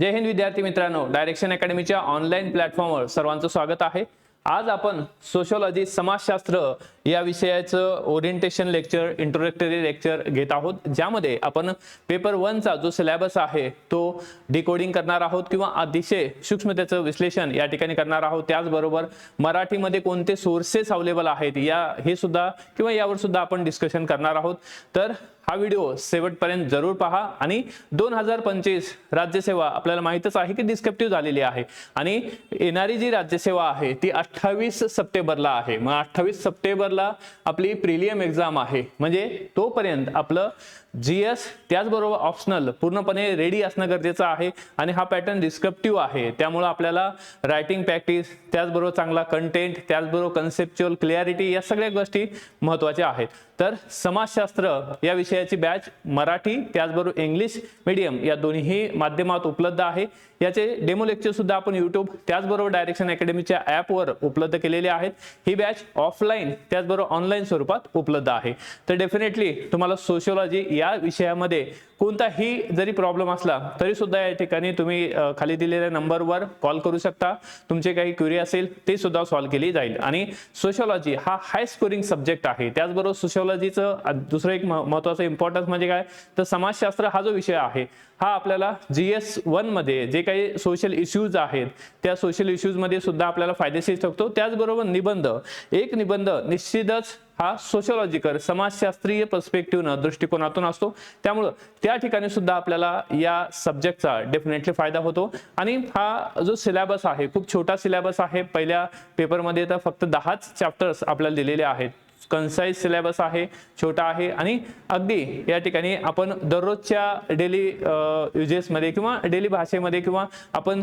जय हिंद विद्यार्थी मित्रांनो. Direction अकॅडमीच्या online प्लॅटफॉर्मवर सर्वांचं स्वागत आहे. आज आपण सोशोलॉजी समाजशास्त्र या विषयाचं ओरिएंटेशन लेक्चर इंट्रोडक्टरी लेक्चर घेत आहोत. ज्यामध्ये आपण पेपर वनचा जो सिलेबस आहे तो डिकोडिंग करणार आहोत किंवा अतिशय सूक्ष्म त्याचं विश्लेषण या ठिकाणी करणार आहोत. त्याचबरोबर मराठीमध्ये कोणते सोर्सेस अवेलेबल आहेत या हे सुद्धा किंवा यावर सुद्धा आपण डिस्कशन करणार आहोत. तर हा व्हिडिओ शेवटपर्यंत जरूर पहा आणि दोन हजार पंचवीस राज्यसेवा आपल्याला माहितच आहे की डिस्क्रिप्टिव्ह झालेली आहे. आणि येणारी जी राज्यसेवा आहे ती अठ्ठावीस सप्टेंबरला आहे. मग अठ्ठावीस सप्टेंबरला आपली प्रिलियम एक्झाम आहे. म्हणजे तोपर्यंत आपलं जी एस त्याचबरोबर ऑप्शनल पूर्णपणे रेडी असणं गरजेचं आहे आणि हा पॅटर्न डिस्क्रिप्टिव्ह आहे. त्यामुळं आपल्याला रायटिंग प्रॅक्टिस त्याचबरोबर चांगला कंटेंट त्याचबरोबर कन्सेप्च्युअल क्लिअरिटी या सगळ्या गोष्टी महत्त्वाच्या आहेत. तर समाजशास्त्र या विषयाची बॅच मराठी त्याचबरोबर इंग्लिश मीडियम या दोन्ही माध्यमात उपलब्ध आहे. याचे डेमो लेक्चर सुद्धा आपण युट्यूब त्याचबरोबर डायरेक्शन अकॅडमीच्या ॲपवर उपलब्ध केलेले आहेत. ही बॅच ऑफलाईन त्याचबरोबर ऑनलाईन स्वरूपात उपलब्ध आहे. तर डेफिनेटली तुम्हाला सोशिओलॉजी या या विषयामध्ये कोणताही जरी प्रॉब्लेम असला तरी सुद्धा या ठिकाणी तुम्ही खाली दिलेल्या नंबरवर कॉल करू शकता. तुमचे काही क्युरी असेल ते सुद्धा सॉल्व्ह केली जाईल. आणि सोशिओलॉजी हा हाय स्कोरिंग सब्जेक्ट आहे. त्याचबरोबर सोशिओलॉजीचं दुसरं एक म- महत्त्वाचं इम्पॉर्टन्स म्हणजे काय? तर समाजशास्त्र हा जो विषय आहे हा आपल्याला जी एस वनमध्ये जे काही सोशल इश्यूज आहेत त्या सोशल इश्यूजमध्ये सुद्धा आपल्याला फायदेशीर ठरतो. त्याचबरोबर निबंध. एक निबंध निश्चितच हा सोशोलॉजिकल समाजशास्त्रीय पर्स्पेक्टिव्हनं दृष्टिकोनातून असतो. त्यामुळं त्या ठिकाणी सुद्धा आपल्याला या सब्जेक्टचा डेफिनेटली फायदा होतो. आणि हा जो सिलेबस आहे खूप छोटा सिलेबस आहे. पहिल्या पेपरमध्ये तर फक्त दहाच चॅप्टर्स आपल्याला दिलेले आहेत. कन्साईज सिलेबस आहे छोटा आहे आणि अगदी या ठिकाणी आपण दररोजच्या डेली युजेसमध्ये किंवा डेली भाषेमध्ये किंवा आपण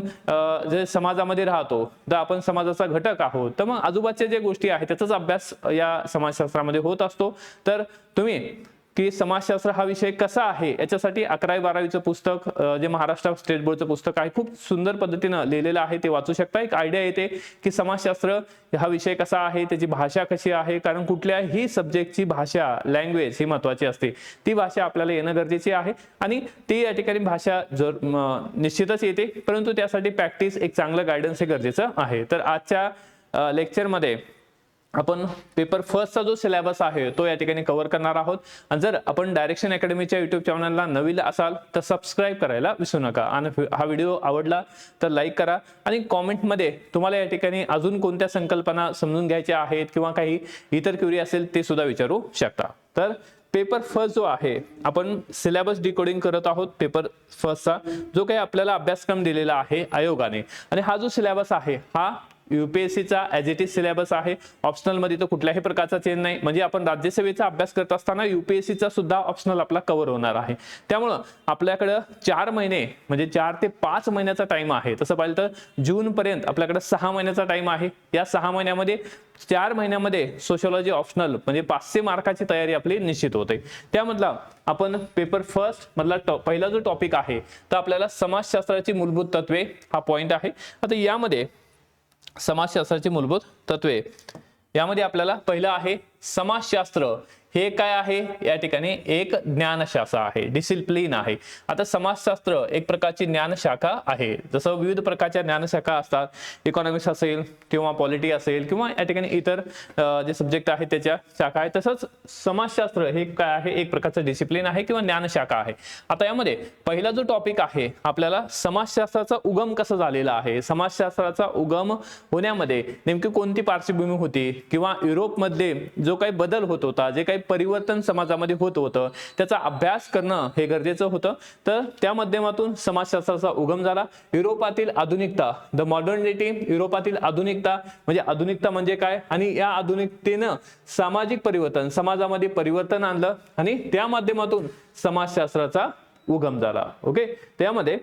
जे समाजामध्ये राहतो तर आपण समाजाचा घटक आहोत. तर मग आजूबाजूच्या ज्या गोष्टी आहेत त्याचाच अभ्यास या समाजशास्त्रामध्ये होत असतो. तर तुम्ही की समाजशास्त्र हा विषय कसा आहे याच्यासाठी अकरावी बारावीचं पुस्तक जे महाराष्ट्र स्टेट बोर्डचं पुस्तक आहे खूप सुंदर पद्धतीनं लिहिलेलं आहे ते वाचू शकता. एक आयडिया येते की समाजशास्त्र हा विषय कसा आहे त्याची भाषा कशी आहे कारण कुठल्याही सब्जेक्टची भाषा लँग्वेज ही महत्वाची असते. ती भाषा आपल्याला येणं गरजेची आहे आणि ती या ठिकाणी भाषा जर निश्चितच येते परंतु त्यासाठी प्रॅक्टिस एक चांगलं गायडन्स हे गरजेचं आहे. तर आजच्या लेक्चरमध्ये आपण पेपर फर्स्टचा जो सिलेबस आहे तो या ठिकाणी कव्हर करणार आहोत. आणि जर आपण डायरेक्शन अकॅडमीच्या युट्यूब चॅनलला नवीन असाल तर सबस्क्राईब करायला विसरू नका. आणि हा व्हिडिओ आवडला तर लाईक करा. आणि कॉमेंटमध्ये तुम्हाला या ठिकाणी अजून कोणत्या संकल्पना समजून घ्यायच्या आहेत किंवा काही इतर क्युरी असेल ते सुद्धा विचारू शकता. तर पेपर फर्स्ट जो आहे आपण सिलेबस डिकोडिंग करत आहोत पेपर फर्स्टचा जो काही आपल्याला अभ्यासक्रम दिलेला आहे आयोगाने. आणि हा जो सिलेबस आहे हा युपीएससीचा ॲज इट इज सिलेबस आहे. ऑप्शनलमध्ये तर कुठल्याही प्रकारचा चेंज नाही. म्हणजे आपण राज्यसेवेचा अभ्यास करत असताना युपीएससीचा सुद्धा ऑप्शनल आपला कव्हर होणार आहे. त्यामुळं आपल्याकडं चार महिने म्हणजे चार ते पाच महिन्याचा टाइम आहे. तसं पाहिलं तर जूनपर्यंत आपल्याकडं आपल्याकडे सहा महिन्याचा टाइम आहे. या सहा महिन्यामध्ये चार महिन्यामध्ये सोशोलॉजी ऑप्शनल म्हणजे पाचशे मार्काची तयारी आपली निश्चित होते. त्यामधला आपण पेपर फर्स्ट मधला टॉ- पहिला जो टॉपिक आहे तर आपल्याला समाजशास्त्राची मूलभूत तत्वे हा पॉइंट आहे. आता यामध्ये समाजशास्त्राची मूलभूत तत्वे. यामध्ये आपल्याला पहिलं आहे समाजशास्त्र. हे काय आहे? या ठिकाणी एक ज्ञानशाखा आहे डिसिप्लिन आहे. आता समाजशास्त्र एक प्रकारची ज्ञानशाखा आहे. जसं विविध प्रकारच्या ज्ञानशाखा असतात इकॉनॉमिक्स असेल किंवा पॉलिटी असेल किंवा या ठिकाणी इतर जे सब्जेक्ट आहेत त्याच्या शाखा आहे तसंच समाजशास्त्र हे काय आहे? एक प्रकारचं डिसिप्लिन आहे किंवा ज्ञानशाखा आहे. आता यामध्ये पहिला जो टॉपिक आहे आपल्याला समाजशास्त्राचा उगम कसा झालेला आहे? समाजशास्त्राचा उगम होण्यामध्ये नेमकी कोणती पार्श्वभूमी होती? किंवा युरोपमध्ये जो काही बदल होत होता जे काही परिवर्तन समाजामध्ये होत होतं. त्याचा अभ्यास करणं हे गरजेचं होतं. तर त्या माध्यमातून समाजशास्त्राचा उगम झाला. युरोपातील आधुनिकता द मॉडर्निटी युरोपातील आधुनिकता म्हणजे आधुनिकता म्हणजे काय? आणि या आधुनिकतेनं सामाजिक परिवर्तन समाजामध्ये परिवर्तन आणलं आणि त्या माध्यमातून समाजशास्त्राचा उगम झाला. ओके त्यामध्ये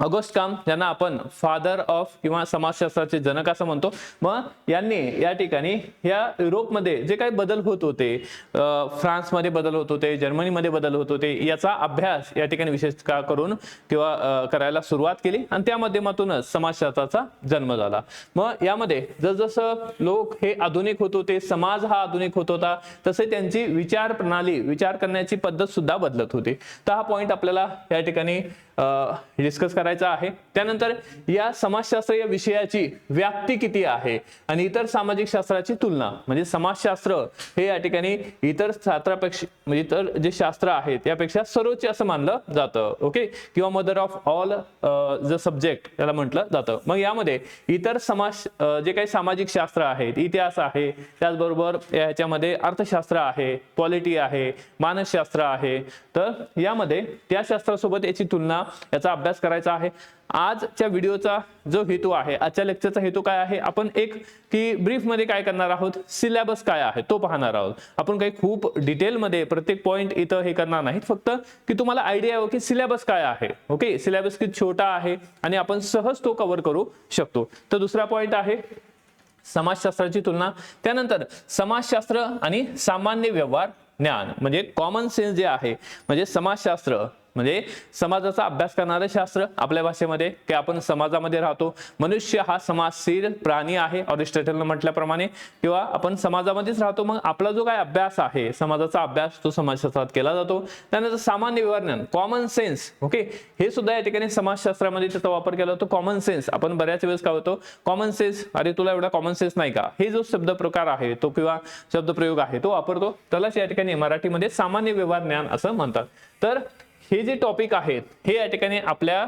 ऑगस्ट काम यांना आपण फादर ऑफ किंवा समाजशास्त्राचे जनक असं म्हणतो मग यांनी या ठिकाणी या युरोपमध्ये जे काही बदल होत होते फ्रान्समध्ये बदल होत होते जर्मनीमध्ये बदल होत होते याचा अभ्यास या ठिकाणी विशेष का करून किंवा करायला सुरुवात केली आणि त्या माध्यमातूनच समाजशास्त्राचा जन्म झाला. मग यामध्ये जसजसं लोक हे आधुनिक होत होते समाज हा आधुनिक होत होता तसे त्यांची विचार प्रणाली विचार करण्याची पद्धत सुद्धा बदलत होती. तर हा पॉईंट आपल्याला या ठिकाणी डिस्कस करायचा आहे. त्यानंतर या समाजशास्त्र या विषयाची व्याप्ती किती आहे आणि इतर सामाजिक शास्त्राची तुलना. म्हणजे समाजशास्त्र हे या ठिकाणी इतर शास्त्रापेक्षा म्हणजे इतर जे शास्त्र आहेत त्यापेक्षा सर्वोच्च असं मानलं जातं. ओके किंवा mother of all the subject याला म्हटलं जातं. मग यामध्ये इतर समाज जे काही सामाजिक शास्त्र आहेत इतिहास आहे त्याचबरोबर याच्यामध्ये अर्थशास्त्र आहे पॉलिटी आहे मानसशास्त्र आहे तर यामध्ये त्या शास्त्रासोबत याची तुलना याचा अभ्यास करायचा आहे. आजच्या व्हिडिओचा जो हेतू आहे आजच्या लेक्चरचा हेतू काय आहे? आपण एक की ब्रीफमध्ये काय करणार आहोत? सिलेबस काय आहे? तो पाहणार आहोत. आपण काही खूप डिटेलमध्ये प्रत्येक पॉईंट इथं हे करणार नाहीत. फक्त की तुम्हाला आयडिया यावं की सिलेबस काय आहे. ओके सिलेबस किती छोटा आहे? आणि आपण सहज तो कव्हर करू शकतो. तर दुसरा पॉईंट आहे समाजशास्त्राची तुलना. त्यानंतर समाजशास्त्र आणि सामान्य व्यवहार ज्ञान. म्हणजे कॉमन सेन्स जे आहे म्हणजे समाजशास्त्र म्हणजे समाजाचा अभ्यास करणारं शास्त्र आपल्या भाषेमध्ये की आपण समाजामध्ये राहतो. मनुष्य हा समाजशील प्राणी आहे ऑरिस्टॉटलनं म्हटल्याप्रमाणे. किंवा आपण समाजामध्येच राहतो मग आपला जो काय अभ्यास आहे समाजाचा अभ्यास तो समाजशास्त्रात केला जातो. त्यानंतर सामान्य विवरण कॉमन सेन्स ओके हे सुद्धा या ठिकाणी समाजशास्त्रामध्ये त्याचा वापर केला जातो. कॉमन सेन्स आपण बऱ्याच वेळेस काय होतो? कॉमन सेन्स अरे तुला एवढा कॉमन सेन्स नाही का? हे जो शब्द प्रकार आहे तो किंवा शब्दप्रयोग आहे तो वापरतो. त्यालाच या ठिकाणी मराठीमध्ये सामान्य व्यवहार ज्ञान असं म्हणतात. तर हे जे टॉपिक आहेत हे या ठिकाणी आपल्या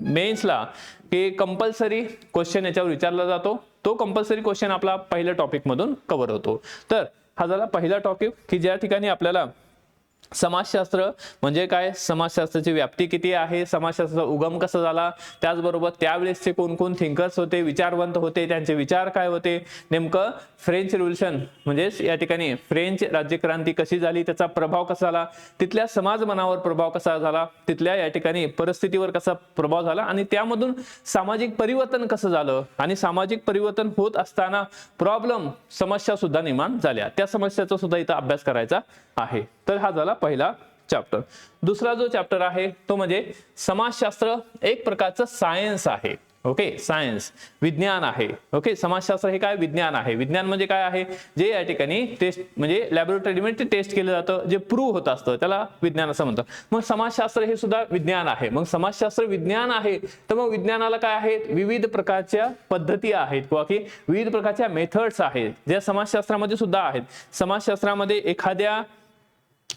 मेन्सला की कंपल्सरी क्वेश्चन याच्यावर विचारला जातो. तो कंपल्सरी क्वेश्चन आपला पहिल्या टॉपिक मधून कव्हर होतो. तर हा झाला पहिला टॉपिक की ज्या ठिकाणी आपल्याला समाजशास्त्र म्हणजे काय? समाजशास्त्राची व्याप्ती किती आहे? समाजशास्त्राचा उगम कसा झाला? त्याचबरोबर त्यावेळेसचे कोण कोण थिंकर्स होते विचारवंत होते त्यांचे विचार काय होते? नेमकं फ्रेंच रिव्होल्युशन म्हणजेच या ठिकाणी फ्रेंच राज्यक्रांती कशी झाली? त्याचा प्रभाव कसा झाला? तिथल्या समाज मनावर प्रभाव कसा झाला? तिथल्या या ठिकाणी परिस्थितीवर कसा प्रभाव झाला? आणि त्यामधून सामाजिक परिवर्तन कसं झालं? आणि सामाजिक परिवर्तन होत असताना प्रॉब्लेम समस्या सुद्धा निर्माण झाल्या. त्या समस्याचा सुद्धा इथं अभ्यास करायचा आहे. तर हा झाला पहिला चॅप्टर दुसरा जो चॅप्टर आहे तो म्हणजे समाजशास्त्र एक प्रकारचं सायन्स आहे. ओके सायन्स विज्ञान आहे. ओके समाजशास्त्र हे काय? विज्ञान आहे. विज्ञान म्हणजे काय आहे? जे या ठिकाणी टेस्ट म्हणजे लॅबोरेटरीमध्ये टेस्ट केलं जातं जे प्रूव्ह होत असतं. त्याला विज्ञान असं म्हणतात. मग समाजशास्त्र हे सुद्धा विज्ञान आहे. मग समाजशास्त्र विज्ञान आहे. तर मग विज्ञानाला काय आहेत? विविध प्रकारच्या पद्धती आहेत. किंवा की विविध प्रकारच्या मेथड्स आहेत. ज्या समाजशास्त्रामध्ये सुद्धा आहेत. समाजशास्त्रामध्ये एखाद्या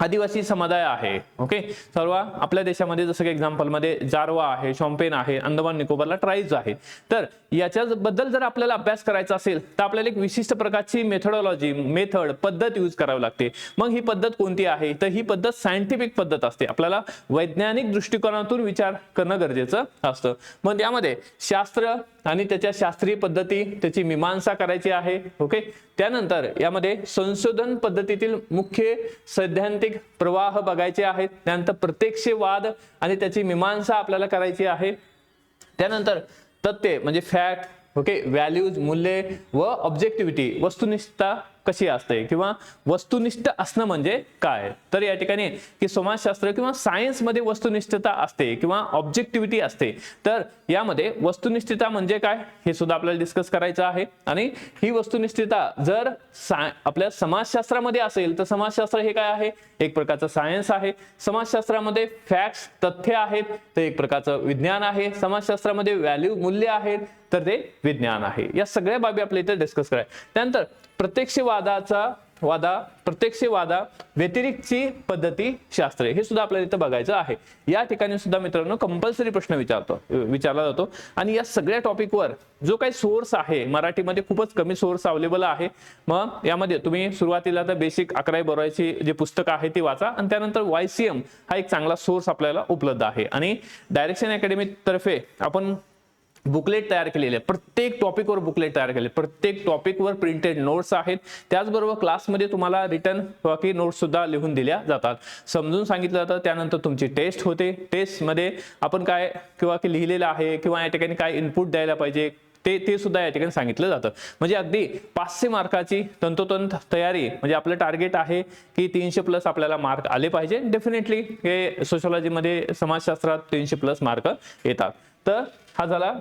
आदिवासी समुदाय आहे ओके सर्व आपल्या देशामध्ये जसं की एक्झाम्पलमध्ये जारवा आहे शॉम्पेन आहे अंदमान निकोबारला ट्राईब्स आहे. तर याच्याबद्दल जर आपल्याला अभ्यास करायचा असेल तर आपल्याला एक विशिष्ट प्रकारची मेथडॉलॉजी मेथड पद्धत यूज करावी लागते. मग ही पद्धत कोणती आहे? तर ही पद्धत सायंटिफिक पद्धत असते. आपल्याला वैज्ञानिक दृष्टिकोनातून विचार करणं गरजेचं असतं. मग त्यामध्ये शास्त्र आणि त्याच्या शास्त्रीय पद्धती त्याची मीमांसा करायची आहे ओके त्यानंतर यामध्ये संशोधन पद्धतीतील मुख्य सैद्धांतिक प्रवाह बघायचे आहेत. त्यानंतर प्रत्यक्षवाद आणि त्याची मीमांसा आपल्याला करायची आहे. त्यानंतर तथ्य म्हणजे फॅक्ट ओके व्हॅल्यूज मूल्ये व ऑब्जेक्टिव्हिटी वस्तुनिष्ठता कशी असते किंवा वस्तुनिष्ठ असणं म्हणजे काय? तर या ठिकाणी की समाजशास्त्र किंवा सायन्समध्ये वस्तुनिष्ठता असते किंवा ऑब्जेक्टिव्हिटी असते. तर यामध्ये वस्तुनिष्ठता म्हणजे काय? हे सुद्धा आपल्याला डिस्कस करायचं आहे. आणि ही वस्तुनिष्ठता जर आपल्या समाजशास्त्रामध्ये असेल तर समाजशास्त्र हे काय आहे? एक प्रकारचं सायन्स आहे. समाजशास्त्रामध्ये फॅक्ट्स तथ्य आहेत ते एक प्रकारचं विज्ञान आहे. समाजशास्त्रामध्ये व्हॅल्यू मूल्य आहेत तर ते विज्ञान आहे. या सगळ्या बाबी आपल्या इथे डिस्कस कराय त्यानंतर प्रत्यक्षवादाचा वादा प्रत्यक्षवादा व्यतिरिक्तची पद्धती शास्त्रे हे सुद्धा आपल्याला इथं बघायचं आहे. या ठिकाणी सुद्धा मित्रांनो कंपल्सरी प्रश्न विचारतो विचारला जातो. आणि या सगळ्या टॉपिकवर जो काही सोर्स आहे मराठीमध्ये खूपच कमी सोर्स अवेलेबल आहे. मग यामध्ये तुम्ही सुरुवातीला तर बेसिक अकरावी बरोवायची जे पुस्तक आहे ती वाचा. आणि त्यानंतर वायसीएम हा एक चांगला सोर्स आपल्याला उपलब्ध आहे. आणि डायरेक्शन अकॅडमी तर्फे आपण बुकलेट तयार केलेले आहे. प्रत्येक टॉपिकवर बुकलेट तयार केले प्रत्येक टॉपिकवर प्रिंटेड नोट्स आहेत. त्याचबरोबर क्लासमध्ये तुम्हाला रिटर्न बाकी नोट्स सुद्धा लिहून दिल्या जातात. समजून सांगितलं जातं. त्यानंतर तुमची टेस्ट होते. टेस्टमध्ये आपण काय किंवा की लिहिलेलं आहे किंवा या ठिकाणी काय इनपुट द्यायला पाहिजे ते ते सुद्धा या ठिकाणी सांगितलं जातं. म्हणजे अगदी पाचशे मार्काची तंतोतंत तयारी म्हणजे आपलं टार्गेट आहे की तीनशे प्लस आपल्याला मार्क आले पाहिजे. डेफिनेटली हे सोशॉलॉजीमध्ये समाजशास्त्रात तीनशे प्लस मार्क येतात. तर हा झाला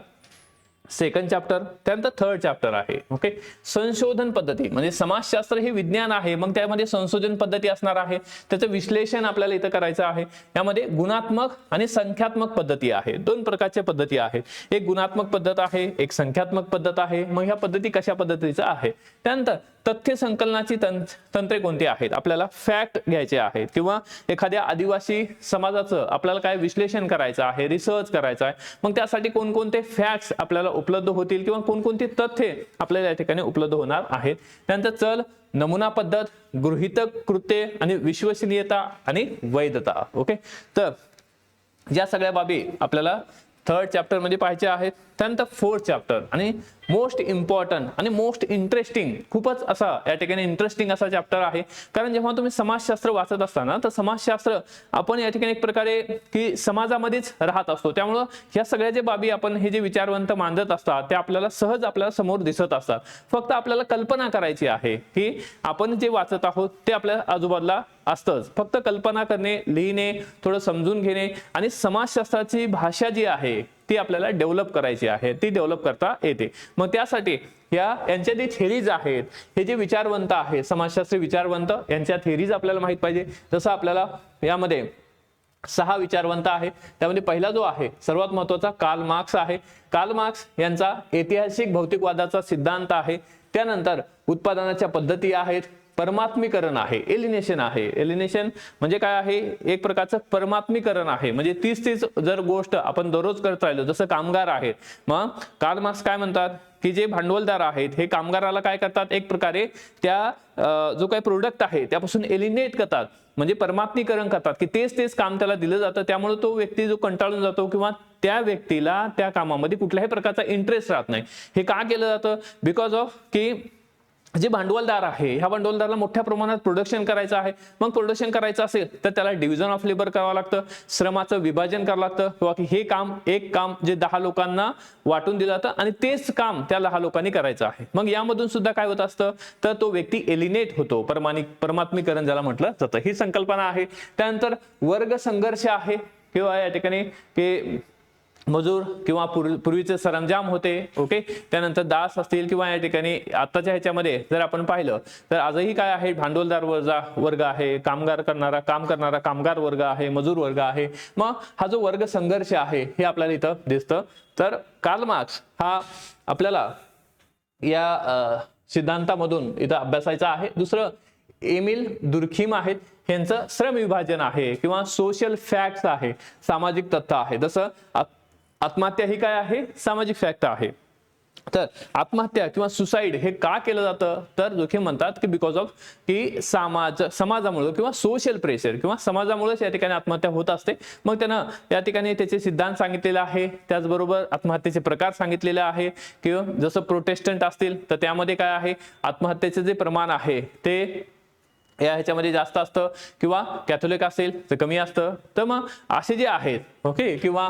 सेकंड चॅप्टर त्यानंतर थर्ड चॅप्टर आहे. ओके संशोधन पद्धती म्हणजे समाजशास्त्र हे विज्ञान आहे मग त्यामध्ये संशोधन पद्धती असणार आहे. त्याचं विश्लेषण आपल्याला इथं करायचं आहे. यामध्ये गुणात्मक आणि संख्यात्मक पद्धती आहे. दोन प्रकारच्या पद्धती आहेत. एक गुणात्मक पद्धत आहे एक संख्यात्मक पद्धत आहे. मग ह्या पद्धती कशा पद्धतीचं आहे? त्यानंतर तथ्य संकलनाची तं- तंत्रे कोणती आहेत? आपल्याला फॅक्ट घ्यायचे आहेत. किंवा एखाद्या आदिवासी समाजाचं आपल्याला काय विश्लेषण करायचं आहे रिसर्च करायचं आहे. मग त्यासाठी कोणकोणते फॅक्ट्स आपल्याला उपलब्ध होतील किंवा कोणकोणती तथ्ये आपल्याला या ठिकाणी उपलब्ध होणार आहेत. त्यानंतर चल नमुना पद्धत गृहितक कृत्ये आणि विश्वसनीयता आणि वैधता. ओके तर या सगळ्या बाबी आपल्याला थर्ड चॅप्टरमध्ये पाहायचे आहेत. त्यानंतर फोर्थ चॅप्टर आणि मोस्ट इम्पॉर्टंट आणि मोस्ट इंटरेस्टिंग खूपच असा या ठिकाणी इंटरेस्टिंग असा चॅप्टर आहे. कारण जेव्हा तुम्ही समाजशास्त्र वाचत असताना तर समाजशास्त्र आपण या ठिकाणी एक प्रकारे की समाजामध्येच राहत असतो. त्यामुळं ह्या सगळ्या जे बाबी आपण हे जे विचारवंत मांडत असतात ते आपल्याला सहज आपल्याला समोर दिसत असतात. फक्त आपल्याला कल्पना करायची आहे की आपण जे वाचत आहोत ते आपल्या आजूबाजूला असतंच. फक्त कल्पना करणे लिहिणे थोडं समजून घेणे आणि समाजशास्त्राची भाषा जी आहे ती आपल्याला डेव्हलप करायची आहे ती डेव्हलप करता येते. मग त्यासाठी या यांच्या जे थेरीज आहेत हे जे विचारवंत आहे समाजशास्त्री विचारवंत यांच्या थेरीज आपल्याला माहीत पाहिजे. जसं आपल्याला यामध्ये सहा विचारवंत आहे त्यामध्ये पहिला जो आहे सर्वात महत्त्वाचा कार्ल मार्क्स आहे. कार्ल मार्क्स यांचा ऐतिहासिक भौतिकवादाचा सिद्धांत आहे. त्यानंतर उत्पादनाच्या पद्धती आहेत. परमात्मीकरण आहे. एलिनेशन आहे. एलिनेशन म्हणजे काय आहे? एक प्रकारचं परमात्मीकरण आहे. म्हणजे तीच तीच जर गोष्ट आपण दररोज करत राहिलो जसं कामगार आहेत. मग कार्ल मार्क्स काय म्हणतात? की जे भांडवलदार आहेत हे कामगाराला काय करतात? एक प्रकारे त्या जो काही प्रोडक्ट आहे त्यापासून एलिनेट करतात. म्हणजे परमात्मीकरण करतात. की तेच तेच काम त्याला दिलं जातं. त्यामुळे तो व्यक्ती जो कंटाळून जातो किंवा त्या व्यक्तीला त्या कामामध्ये कुठल्याही प्रकारचा इंटरेस्ट राहत नाही. हे का केलं जातं? बिकॉज ऑफ की जे भांडवलदार आहे ह्या भांडवलदाराला मोठ्या प्रमाणात प्रोडक्शन करायचं आहे. मग प्रोडक्शन करायचं असेल तर त्याला डिव्हिजन ऑफ लेबर करावं लागतं श्रमाचं विभाजन करावं लागतं किंवा हे काम एक काम जे दहा लोकांना वाटून दिलं जातं आणि तेच काम त्या दहा लोकांनी करायचं आहे. मग यामधून सुद्धा काय होत असतं? तर तो व्यक्ती एलिनेट होतो. परमानिक परमात्मीकरण ज्याला म्हटलं जातं. ही संकल्पना आहे. त्यानंतर वर्ग संघर्ष आहे. किंवा या ठिकाणी की मजूर किंवा पूर्वी पूर्वीचे सरंजाम होते ओके त्यानंतर दास असतील किंवा या ठिकाणी आताच्या ह्याच्यामध्ये जर आपण पाहिलं तर आजही काय आहे? भांडवलदार वर्ग वर्ग आहे कामगार करणारा काम करणारा कामगार वर्ग आहे मजूर वर्ग आहे. मग हा जो वर्ग संघर्ष आहे हे आपल्याला इथं दिसतं. तर कार्ल मार्क्स हा आपल्याला या सिद्धांतामधून इथं अभ्यासायचा आहे. दुसरं एमिल दुर्खीम आहेत. यांचं श्रम विभाजन आहे किंवा सोशल फॅक्ट्स आहे. सामाजिक तथ्य आहे. जसं आत्महत्या ही काय आहे? सामाजिक फॅक्ट आहे. तर आत्महत्या किंवा सुसाईड हे का केलं जातं? तर जोखीम म्हणतात की बिकॉज ऑफ की समाज समाजामुळं किंवा सोशल प्रेशर किंवा समाजामुळेच या ठिकाणी आत्महत्या होत असते. मग त्यानं या ठिकाणी त्याचे सिद्धांत सांगितलेले आहे. त्याचबरोबर आत्महत्येचे प्रकार सांगितलेले आहे. किंवा जसं प्रोटेस्टंट असतील तर त्यामध्ये काय आहे? आत्महत्येचे जे प्रमाण आहे ते या ह्याच्यामध्ये जास्त असतं किंवा कॅथोलिक असेल तर कमी असतं. तर मग असे जे आहेत ओके किंवा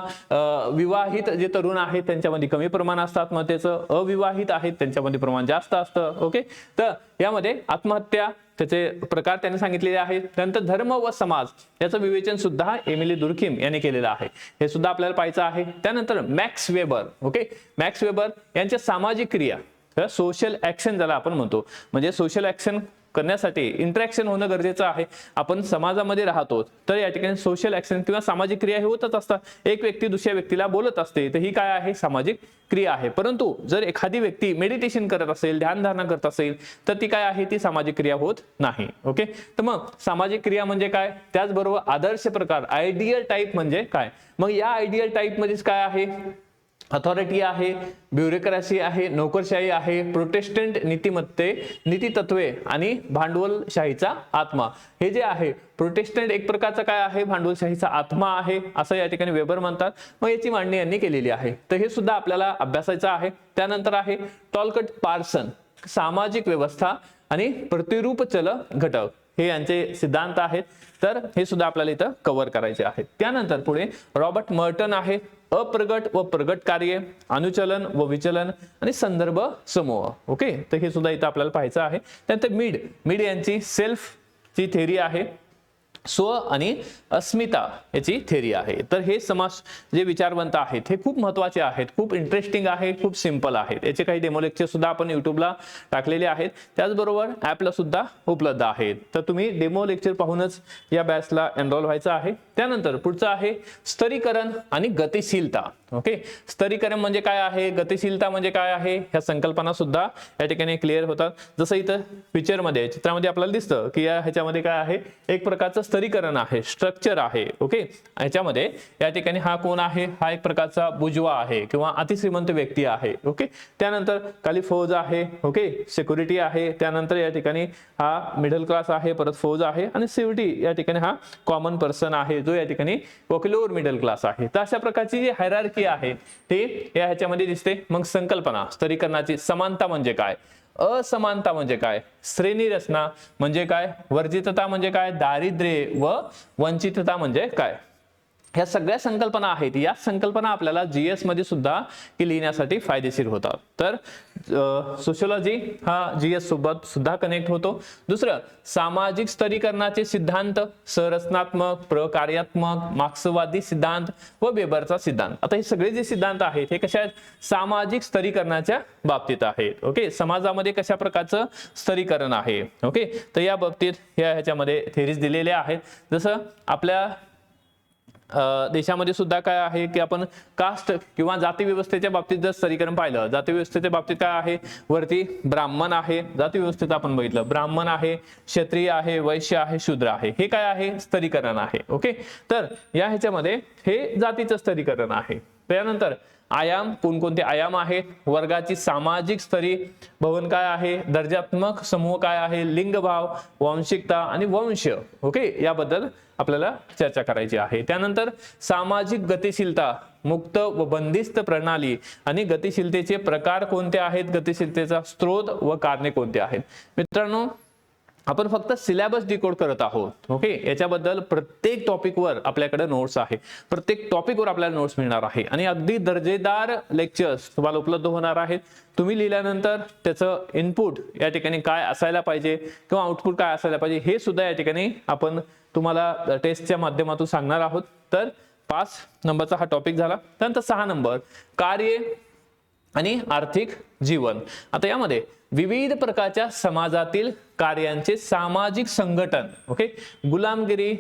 विवाहित जे तरुण आहेत त्यांच्यामध्ये कमी प्रमाण असतं आत्महत्येचं अविवाहित आहेत त्यांच्यामध्ये प्रमाण जास्त असतं ओके तर यामध्ये आत्महत्या त्याचे प्रकार त्यांनी सांगितलेले आहेत. त्यानंतर धर्म व समाज याचं विवेचन सुद्धा एमिली दुर्खिम यांनी केलेलं आहे. हे सुद्धा आपल्याला पाहायचं आहे. त्यानंतर Max Weber okay Max Weber यांच्या सामाजिक क्रिया सोशल ऍक्शन ज्याला आपण म्हणतो. म्हणजे सोशल ऍक्शन करण्यासाठी इंटरॅक्शन होणं गरजेचं आहे. आपण समाजामध्ये राहतो तर या ठिकाणी सोशल ऍक्शन किंवा सामाजिक क्रिया हे होतच असतात. एक व्यक्ती दुसऱ्या व्यक्तीला बोलत असते तर ही काय आहे? सामाजिक क्रिया आहे. परंतु जर एखादी व्यक्ती मेडिटेशन करत असेल ध्यानधारणा करत असेल तर ती काय आहे? ती सामाजिक क्रिया होत नाही. ओके तर मग सामाजिक क्रिया म्हणजे काय? त्याचबरोबर आदर्श प्रकार आयडियल टाईप म्हणजे काय? मग या आयडियल टाईप मध्येच काय आहे? अथॉरिटी आहे ब्युरोक्रॅसी आहे नोकरशाही आहे प्रोटेस्टंट नीतिमत्ते नीतितत्वे आणि भांडवलशाहीचा आत्मा. हे जे आहे प्रोटेस्टंट एक प्रकारचा काय आहे? भांडवलशाहीचा आत्मा आहे असं या ठिकाणी वेबर म्हणतात. मग याची मांडणी यांनी केलेली आहे. तर हे सुद्धा आपल्याला अभ्यासायचं आहे. त्यानंतर आहे टॉलकट पार्सन सामाजिक व्यवस्था आणि प्रतिरूप चल घटक. हे यांचे सिद्धांत आहेत. तर हे सुद्धा आपल्याला इथं कव्हर करायचे आहेत. त्यानंतर पुढे रॉबर्ट मर्टन आहे. अप्रगट व प्रगट कार्य अनुचलन व विचलन आणि संदर्भ समूह. ओके तर हे सुद्धा इथं आपल्याला पाहायचं आहे. त्यानंतर मिड मिड यांची सेल्फ ची थेरी आहे. स्व आणि अस्मिता याची थेरी आहे. तर हे समाज जे विचारवंत आहेत हे खूप महत्त्वाचे आहेत खूप इंटरेस्टिंग आहे खूप सिंपल आहेत. याचे काही डेमो लेक्चर सुद्धा आपण युट्यूबला टाकलेले आहेत. त्याचबरोबर ॲपला सुद्धा उपलब्ध आहेत. तर तुम्ही डेमो लेक्चर पाहूनच या बॅचला एनरोल व्हायचं आहे. त्यानंतर पुढचं आहे स्तरीकरण आणि गतिशीलता. ओके स्तरीकरण म्हणजे काय आहे? गतिशीलता म्हणजे काय आहे? ह्या संकल्पना सुद्धा या ठिकाणी क्लिअर होतात. जसं इथं पिक्चरमध्ये चित्रामध्ये आपल्याला दिसतं की या ह्याच्यामध्ये काय आहे? एक प्रकारचं स्तरीकरण आहे स्ट्रक्चर आहे ओके ह्याच्यामध्ये या ठिकाणी हा कोण आहे? हा एक प्रकारचा बुजवा आहे किंवा अतिश्रीमंत व्यक्ती आहे ओके त्यानंतर खाली फौज आहे ओके सिक्युरिटी आहे. त्यानंतर या ठिकाणी हा मिडल क्लास आहे परत फौज आहे आणि सिव्हिटी या ठिकाणी हा कॉमन पर्सन आहे जो या ठिकाणी लोअर मिडल क्लास आहे. तर अशा प्रकारची जी हायरार्की आहे ते या ह्याच्यामध्ये दिसते. मग संकल्पना स्तरीकरणाची समानता म्हणजे काय? असमानता म्हणजे काय? श्रेणी रचना म्हणजे काय? वर्जितता म्हणजे काय? दारिद्र्य व वंचितता म्हणजे काय? ह्या सगळ्या संकल्पना आहेत या संकल्पना आपल्याला जीएसमध्ये सुद्धा की लिहिण्यासाठी फायदेशीर होतात. तर सोशिओलॉजी हा जीएस सोबत सुद्धा कनेक्ट होतो. दुसरं सामाजिक स्तरीकरणाचे सिद्धांत संरचनात्मक प्रकार्यात्मक मार्क्सवादी सिद्धांत व बेबरचा सिद्धांत. आता हे सगळे जे सिद्धांत आहेत हे कशा आहेत? सामाजिक स्तरीकरणाच्या बाबतीत आहेत. ओके? समाजामध्ये कशा प्रकारचं स्तरीकरण आहे? ओके? तर या बाबतीत या ह्याच्यामध्ये थेरीज दिलेल्या आहेत. जसं आपल्या देशामध्ये सुद्धा काय आहे की आपण कास्ट किंवा जाती व्यवस्थेच्या बाबतीत जर स्तरीकरण पाहिलं जाती व्यवस्थेच्या बाबतीत काय आहे? वरती ब्राह्मण आहे जाती व्यवस्थेत आपण बघितलं. ब्राह्मण आहे क्षत्रिय आहे वैश्य आहे शूद्र आहे. हे काय आहे? स्तरीकरण आहे. ओके? तर या ह्याच्यामध्ये हे जातीचं स्तरीकरण आहे. त्यानंतर आयाम कोणकोणते आयाम आहेत? वर्गाची सामाजिक स्तरी भवन काय आहे? दर्जात्मक समूह काय आहे? लिंगभाव वांशिकता आणि वंश ओके? याबद्दल आपल्याला चर्चा करायची आहे. त्यानंतर सामाजिक गतिशीलता मुक्त व बंदिस्त प्रणाली आणि गतिशीलतेचे प्रकार कोणते आहेत? गतिशीलतेचा स्रोत व कारणे कोणते आहेत? मित्रांनो आपण फक्त सिलेबस डिकोड करत आहोत. ओके याच्याबद्दल प्रत्येक टॉपिकवर आपल्याकडे नोट्स आहे. प्रत्येक टॉपिकवर आपल्याला नोट्स मिळणार आहे. आणि अगदी दर्जेदार लेक्चर्स तुम्हाला उपलब्ध होणार आहेत. तुम्ही लिहिल्यानंतर त्याचं इनपुट या ठिकाणी काय असायला पाहिजे किंवा आउटपुट काय असायला पाहिजे हे सुद्धा या ठिकाणी आपण तुम्हाला टेस्टच्या माध्यमातून सांगणार आहोत. तर पाच नंबरचा हा टॉपिक झाला. त्यानंतर सहा नंबर कार्य आणि आर्थिक जीवन. आता यामध्ये विविध प्रकारच्या समाजातील कार्यांचे सामाजिक संघटन. ओके गुलामगिरी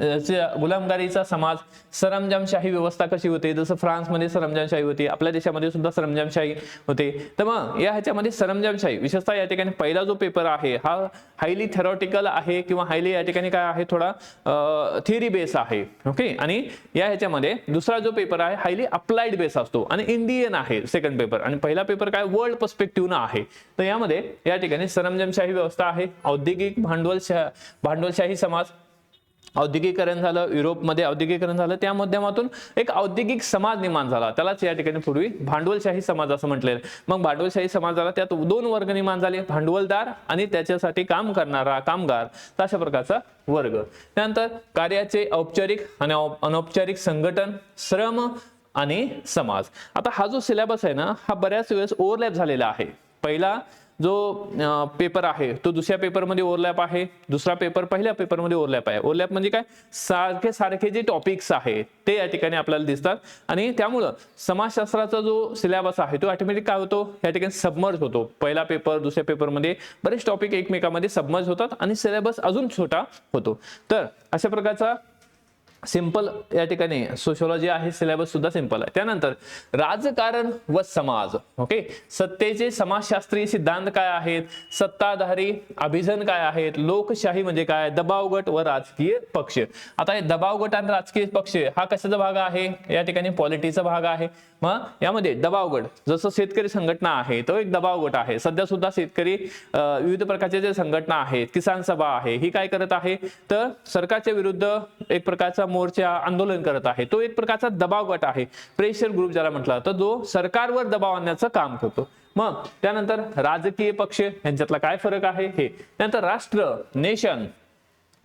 गुलामगारीचा गुलामगिरीचा समाज सरमजामशाही व्यवस्था कशी होते? जसं फ्रान्समध्ये सरमजामशाही होती आपल्या देशामध्ये सुद्धा सरमजामशाही होते. तर मग या ह्याच्यामध्ये सरमजामशाही विशेषतः या ठिकाणी पहिला जो पेपर आहे हा हायली थेरॉटिकल आहे किंवा हायली या ठिकाणी काय आहे? थोडा थिअरी बेस आहे. ओके आणि या ह्याच्यामध्ये दुसरा जो पेपर आहे हायली अप्लाइड बेस असतो. आणि इंडियन आहे सेकंड पेपर आणि पहिला पेपर काय? वर्ल्ड पर्स्पेक्टिव्ह आहे. तर यामध्ये या ठिकाणी सरमजामशाही व्यवस्था आहे. औद्योगिक भांडवलशा भांडवलशाही समाज औद्योगिकरण झालं युरोपमध्ये औद्योगिकरण झालं त्या माध्यमातून एक औद्योगिक समाज निर्माण झाला. त्यालाच या ठिकाणी पूर्वी भांडवलशाही समाज असं म्हटलेलं मग भांडवलशाही समाज झाला त्यात दोन वर्ग निर्माण झाले भांडवलदार आणि त्याच्यासाठी काम करणारा कामगार अशा प्रकारचा वर्ग. त्यानंतर कार्याचे औपचारिक आणि अनौपचारिक संघटन श्रम आणि समाज. आता हा जो सिलेबस आहे ना हा बऱ्याच वेळेस ओव्हरलॅप झालेला आहे. पहिला जो पेपर आहे तो दुसऱ्या पेपरमध्ये ओव्हरलॅप आहे दुसरा पेपर पहिल्या पेपरमध्ये ओव्हरलॅप आहे. ओव्हरलॅप म्हणजे काय? सारखे सारखे जे टॉपिक्स आहेत ते या ठिकाणी आपल्याला दिसतात. आणि त्यामुळं समाजशास्त्राचा जो सिलेबस आहे तो ऑटोमॅटिक काय होतो? या ठिकाणी सबमर्ज होतो. पहिला पेपर दुसऱ्या पेपरमध्ये बरेच टॉपिक एकमेकामध्ये सबमर्ज होतात आणि सिलेबस अजून छोटा होतो. तर अशा प्रकारचा सिंपल या ठिकाणी सोशोलॉजी आहे सिलेबस सुद्धा सिंपल आहे. त्यानंतर राजकारण व समाज ओके? सत्तेचे समाजशास्त्रीय सिद्धांत काय आहेत? सत्ताधारी अभिजन काय आहेत? लोकशाही म्हणजे काय? दबाव गट व राजकीय पक्ष. आता हे दबाव गट आणि राजकीय पक्ष हा कशाचा भाग आहे? या ठिकाणी पॉलिटीचा भाग आहे. मग यामध्ये दबाव गट जसं शेतकरी संघटना आहे तो एक दबाव गट आहे. सध्या सुद्धा शेतकरी विविध प्रकारचे जे संघटना आहेत किसान सभा आहे ही काय करत आहे? तर सरकारच्या विरुद्ध एक प्रकारचा मोर्चा आंदोलन करत आहे. तो एक प्रकारचा दबाव गट आहे. प्रेशर ग्रुप ज्याला म्हटला तर जो सरकारवर दबाव आणण्याचं काम करतो. मग त्यानंतर राजकीय पक्ष यांच्यातला काय फरक आहे? हे. त्यानंतर राष्ट्र नेशन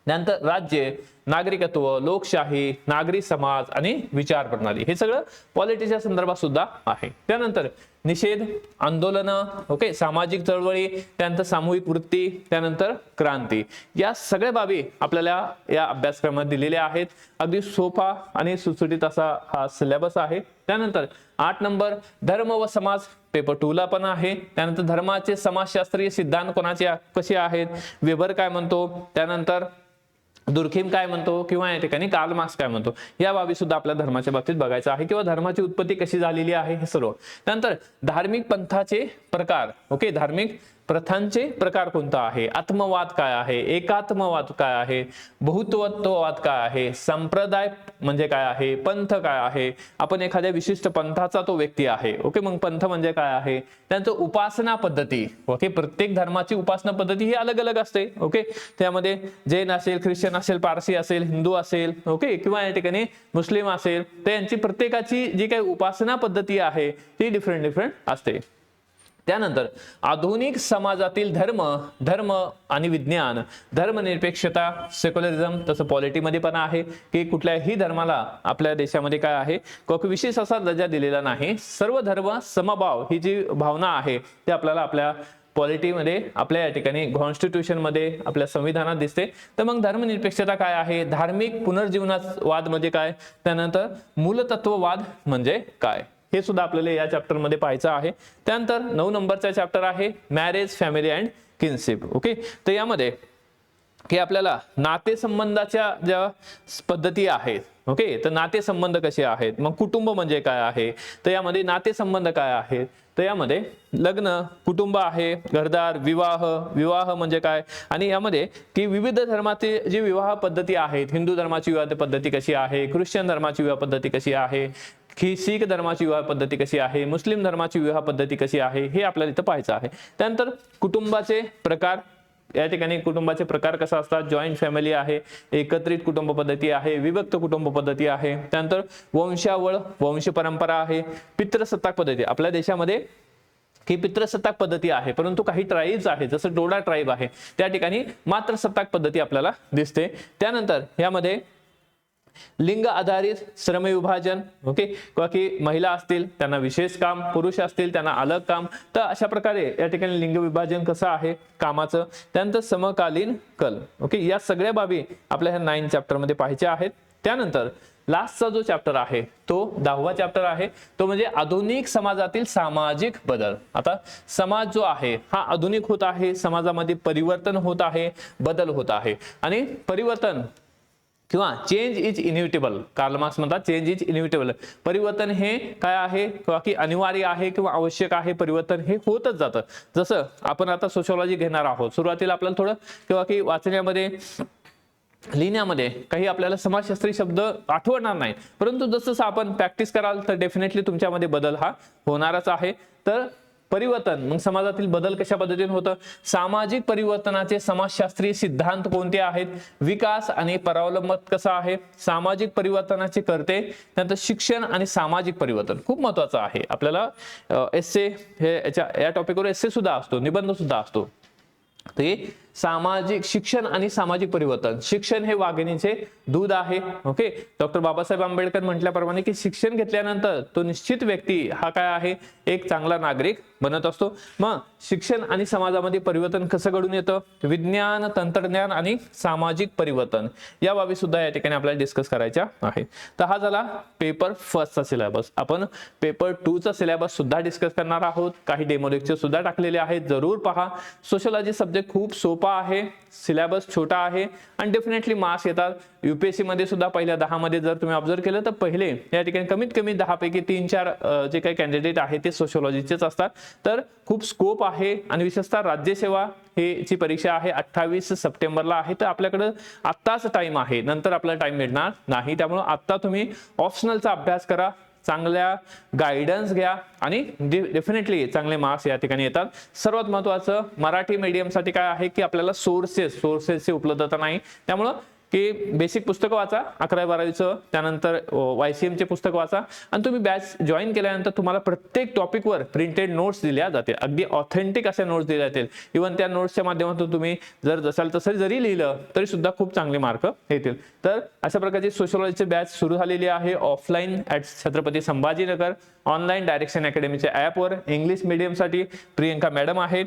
त्यानंतर राज्य नागरिकत्व लोकशाही नागरी समाज आणि विचार प्रणाली हे सगळं पॉलिटिक्सच्या संदर्भात सुद्धा आहे. त्यानंतर निषेध आंदोलनं ओके सामाजिक चळवळी त्यानंतर सामूहिक वृत्ती त्यानंतर क्रांती. या सगळ्या बाबी आपल्याला या अभ्यासक्रमात दिलेल्या आहेत. अगदी सोपा आणि सुटसुटीत असा हा सिलेबस आहे. त्यानंतर आठ नंबर धर्म व समाज पेपर टू ला पण आहे. त्यानंतर धर्माचे समाजशास्त्रीय सिद्धांत कोणाचे कसे आहेत? वेबर काय म्हणतो? त्यानंतर दुर्खीम काय म्हणतो किंवा या ठिकाणी कार्ल मार्क्स काय म्हणतो या बाबी सुद्धा आपल्या धर्माच्या बाबतीत बघायचं आहे किंवा धर्माची उत्पत्ती कशी झालेली आहे हे सर्व. त्यानंतर धार्मिक पंथाचे प्रकार ओके धार्मिक प्रथांचे प्रकार कोणता आहे? आत्मवाद काय आहे? एकात्मवाद काय आहे? बहुत्वत्ववाद काय आहे? संप्रदाय म्हणजे काय आहे? पंथ काय आहे? आपण एखाद्या विशिष्ट पंथाचा तो व्यक्ती आहे. ओके मग पंथ म्हणजे काय आहे? त्यांचं उपासना पद्धती. ओके प्रत्येक धर्माची उपासना पद्धती ही अलग अलग असते. ओके त्यामध्ये जैन असेल ख्रिश्चन असेल पारसी असेल हिंदू असेल ओके किंवा या ठिकाणी मुस्लिम असेल तर यांची प्रत्येकाची जी काही उपासना पद्धती आहे ती डिफरंट डिफरंट असते. त्यानंतर आधुनिक समाजातील धर्म धर्म आणि विज्ञान धर्मनिरपेक्षता सेक्युलरिझम तसं पॉलिटीमध्ये पण आहे की कुठल्याही धर्माला आपल्या देशामध्ये काय आहे? विशेष असा दर्जा दिलेला नाही. सर्व धर्म समभाव ही जी भावना आहे ती आपल्याला आपल्या पॉलिटीमध्ये आपल्या या ठिकाणी कॉन्स्टिट्यूशनमध्ये आपल्या संविधानात दिसते. तर मग धर्मनिरपेक्षता काय आहे? धार्मिक पुनर्जीवनावाद म्हणजे काय? त्यानंतर मूलतत्ववाद म्हणजे काय? हे सुद्धा आपल्याला या चॅप्टरमध्ये पाहायचं आहे. त्यानंतर नऊ नंबरचा चॅप्टर आहे marriage family and kinship okay तर यामध्ये की आपल्याला नातेसंबंधाच्या ज्या पद्धती आहेत ओके तर नातेसंबंध कसे आहेत? मग कुटुंब म्हणजे काय आहे? तर यामध्ये नातेसंबंध काय आहेत? तर यामध्ये लग्न कुटुंब आहे घरदार विवाह विवाह म्हणजे काय? आणि यामध्ये की विविध धर्माचे जी विवाह पद्धती आहेत हिंदू धर्माची विवाह पद्धती कशी आहे ख्रिश्चन धर्माची विवाह पद्धती कशी आहे की शीख धर्माची विवाह पद्धती कशी आहे मुस्लिम धर्माची विवाह पद्धती कशी आहे हे आपल्याला इथं पाहायचं आहे. त्यानंतर कुटुंबाचे प्रकार या ठिकाणी कुटुंबाचे प्रकार कसा असतात? जॉईंट फॅमिली आहे एकत्रित कुटुंब पद्धती आहे विभक्त कुटुंब पद्धती आहे. त्यानंतर वंशावळ वंश परंपरा आहे पितृसत्ताक पद्धती. आपल्या देशामध्ये ही पितृसत्ताक पद्धती आहे परंतु काही ट्राईब्स आहेत जसं डोडा ट्राईब आहे. त्या ठिकाणी मात्र सत्ताक पद्धती आपल्याला दिसते. त्यानंतर यामध्ये लिंग आधारित श्रमविभाजन ओके? किंवा की महिला असतील त्यांना विशेष काम पुरुष असतील त्यांना अलग काम. तर अशा प्रकारे या ठिकाणी लिंग विभाजन कसं आहे कामाचं? त्यानंतर समकालीन कल ओके? या सगळ्या बाबी आपल्या ह्या नाईन चॅप्टरमध्ये पाहायच्या आहेत. त्यानंतर लास्टचा जो चॅप्टर आहे तो दहावा चॅप्टर आहे. तो म्हणजे आधुनिक समाजातील सामाजिक बदल. आता समाज जो आहे हा आधुनिक होत आहे समाजामध्ये परिवर्तन होत आहे बदल होत आहे. आणि परिवर्तन किंवा change is inevitable Karl Marx म्हणतात चेंज इज इनिव्हिटेबल परिवर्तन हे काय आहे? किंवा की अनिवार्य आहे किंवा आवश्यक आहे परिवर्तन हे होतच जातं. जसं आपण आता सोशोलॉजी घेणार आहोत. सुरुवातीला आपल्याला थोडं किंवा की वाचण्यामध्ये लिहिण्यामध्ये काही आपल्याला समाजशास्त्री शब्द आठवणार नाही. परंतु जसं आपण प्रॅक्टिस कराल तर डेफिनेटली तुमच्यामध्ये बदल हा होणारच आहे. तर परिवर्तन. मग समाजातील बदल कशा पद्धतीने होतं? सामाजिक परिवर्तनाचे समाजशास्त्रीय सिद्धांत कोणते आहेत? विकास आणि परावलंबत कसा आहे? सामाजिक परिवर्तनाचे करते त्यानंतर शिक्षण आणि सामाजिक परिवर्तन. खूप महत्वाचं आहे. आपल्याला एस हे याच्या या टॉपिकवर एस सुद्धा असतो निबंध सुद्धा असतो. ते सामाजिक शिक्षण आणि सामाजिक परिवर्तन. शिक्षण हे वाघिणीचे दूध आहे ओके डॉक्टर बाबासाहेब आंबेडकर म्हटल्याप्रमाणे की शिक्षण घेतल्यानंतर तो निश्चित व्यक्ती हा काय आहे? एक चांगला नागरिक बनत असतो. मग शिक्षण आणि समाजामध्ये परिवर्तन कसं घडून येतं? विज्ञान तंत्रज्ञान आणि सामाजिक परिवर्तन. या बाबी सुद्धा या ठिकाणी आपल्याला डिस्कस करायच्या आहेत. तर हा झाला पेपर फर्स्टचा सिलेबस आपण पेपर टूचा सिलेबस सुद्धा डिस्कस करणार आहोत. काही डेमो लेक्चर सुद्धा टाकलेले आहेत. जरूर पहा. सोशलॉजी सब्जेक्ट खूप सोपा आहे सिलेबस छोटा आहे आणि डेफिनेटली मार्क्स येतात. युपीएससी मध्ये सुद्धा पहिल्या दहा मध्ये जर तुम्ही ऑब्झर्व केलं तर पहिले या ठिकाणी कमीत कमी दहा पैकी तीन चार जे काही कॅन्डिडेट आहेत ते सोशोलॉजीचेच असतात. तर खूप स्कोप आहे आणि विशेषतः राज्यसेवा हे ची परीक्षा आहे अठ्ठावीस सप्टेंबरला आहे. तर आपल्याकडं आत्ताच टाइम आहे. नंतर आपल्याला टाइम मिळणार नाही. त्यामुळे आत्ता तुम्ही ऑप्शनलचा अभ्यास करा. चांगल्या गायडन्स घ्या आणि डेफिनेटली चांगले मार्क्स या ठिकाणी येतात. सर्वात महत्वाचं मराठी मीडियमसाठी काय आहे की आपल्याला सोर्सेस सोर्सेसची उपलब्धता नाही. त्यामुळं की बेसिक पुस्तकं वाचा अकरावी बारावीचं त्यानंतर वाय सी एमचे पुस्तक वाचा. आणि तुम्ही बॅच जॉईन केल्यानंतर तुम्हाला प्रत्येक टॉपिकवर प्रिंटेड नोट्स दिल्या जातील. अगदी ऑथेंटिक अशा नोट्स दिल्या जातील. इव्हन त्या नोट्सच्या माध्यमातून तुम्ही जर जसाल तसं जरी लिहिलं तरी सुद्धा खूप चांगले मार्क येतील. तर अशा प्रकारची सोशलॉजीची बॅच सुरू झालेली आहे. Offline at Chhatrapati Sambhajinagar online direction अकॅडमीच्या ॲपवर इंग्लिश मीडियमसाठी प्रियंका मॅडम आहेत.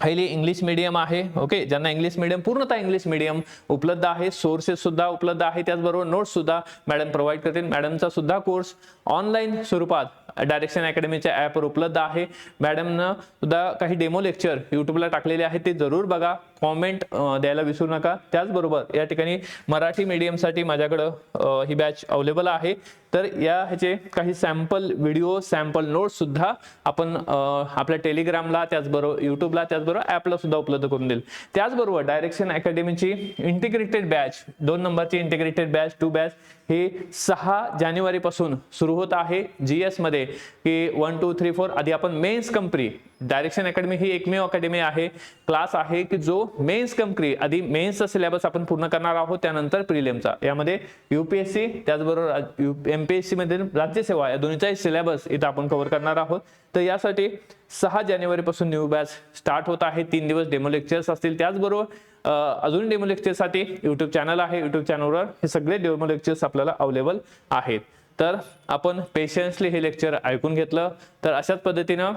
पहिली इंग्लिश मीडियम आहे ओके ज्यांना इंग्लिश मीडियम पूर्णतः इंग्लिश मीडियम उपलब्ध आहे. सोर्सेस सुद्धा उपलब्ध आहे त्याचबरोबर नोट्स सुद्धा मॅडम प्रोव्हाइड करतील. मॅडमचा सुद्धा कोर्स ऑनलाईन स्वरूपात डायरेक्शन अकॅडमीच्या ॲपवर उपलब्ध आहे. मॅडमनं सुद्धा काही डेमो लेक्चर युट्यूबला टाकलेले आहेत ते जरूर बघा. कॉमेंट द्यायला विसरू नका. त्याचबरोबर या ठिकाणी मराठी मीडियमसाठी माझ्याकडं ही बॅच अवेलेबल आहे. तर या ह्याचे काही सॅम्पल व्हिडिओ सॅम्पल नोट्स सुद्धा आपण आपल्या टेलिग्रामला त्याचबरोबर यूट्यूबला त्याचबरोबर ॲपला सुद्धा उपलब्ध करून देईल. त्याचबरोबर डायरेक्शन अकॅडमीची इंटिग्रेटेड बॅच दोन नंबरची इंटिग्रेटेड बॅच टू बॅच हे सहा जानेवारीपासून सुरू होत आहे जी एसमध्ये की वन टू थ्री फोर आधी आपण मेन्स कंपनी डायरेक्शन अकॅडमी ही एकमेव अकॅडमी आहे. क्लास आहे की जो मेन्स कंपनी आधी मेन्सचा सिलेबस आपण पूर्ण करणार आहोत त्यानंतर प्रिलियमचा यामध्ये युपीएससी त्याचबरोबर एमपीएससी मध्ये राज्यसेवा या दोन्हीचाही सिलेबस इथं आपण कव्हर करणार आहोत. तर यासाठी सहा जानेवारीपासून न्यू बॅच स्टार्ट होत आहे. तीन दिवस डेमो लेक्चर्स असतील. त्याचबरोबर अजून डेमो लेक्चरसाठी युट्यूब चॅनल आहे. युट्यूब चॅनलवर हे सगळे डेमो लेक्चर्स आपल्याला अवेलेबल आहेत. तर आपण पेशन्सली हे लेक्चर ऐकून घेतलं. तर अशाच पद्धतीनं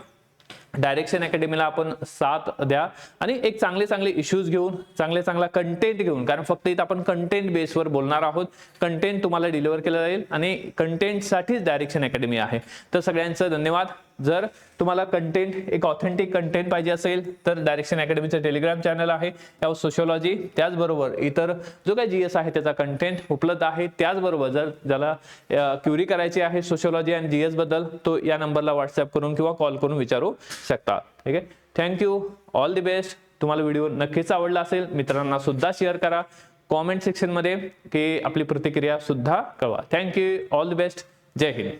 डायरेक्शन अकॅडमीला आपण साथ द्या आणि एक चांगले चांगले इश्यूज घेऊन चांगले चांगला कंटेंट घेऊन कारण फक्त इथं आपण कंटेंट बेसवर बोलणार आहोत. कंटेंट तुम्हाला डिलिव्हर केलं जाईल आणि कंटेंटसाठीच डायरेक्शन अकॅडमी आहे. तर सगळ्यांचं धन्यवाद. जर तुम्हाला कंटेंट एक ऑथेंटिक कंटेंट पाहिजे असेल तर डायरेक्शन अकॅडमीचं टेलिग्राम चॅनल आहे. त्यावर सोशोलॉजी त्याचबरोबर इतर जो काही जी एस आहे त्याचा कंटेंट उपलब्ध आहे. त्याचबरोबर जर ज्याला क्युरी करायची आहे सोशोलॉजी आणि जी एसबद्दल तो या नंबरला व्हॉट्सअप करून किंवा कॉल करून विचारू शकता. ठीक आहे? Thank you all the best तुम्हाला व्हिडिओ नक्कीच आवडला असेल मित्रांना सुद्धा शेअर करा. कॉमेंट सेक्शनमध्ये की आपली प्रतिक्रिया सुद्धा कळवा. Thank you all the best Jai Hind.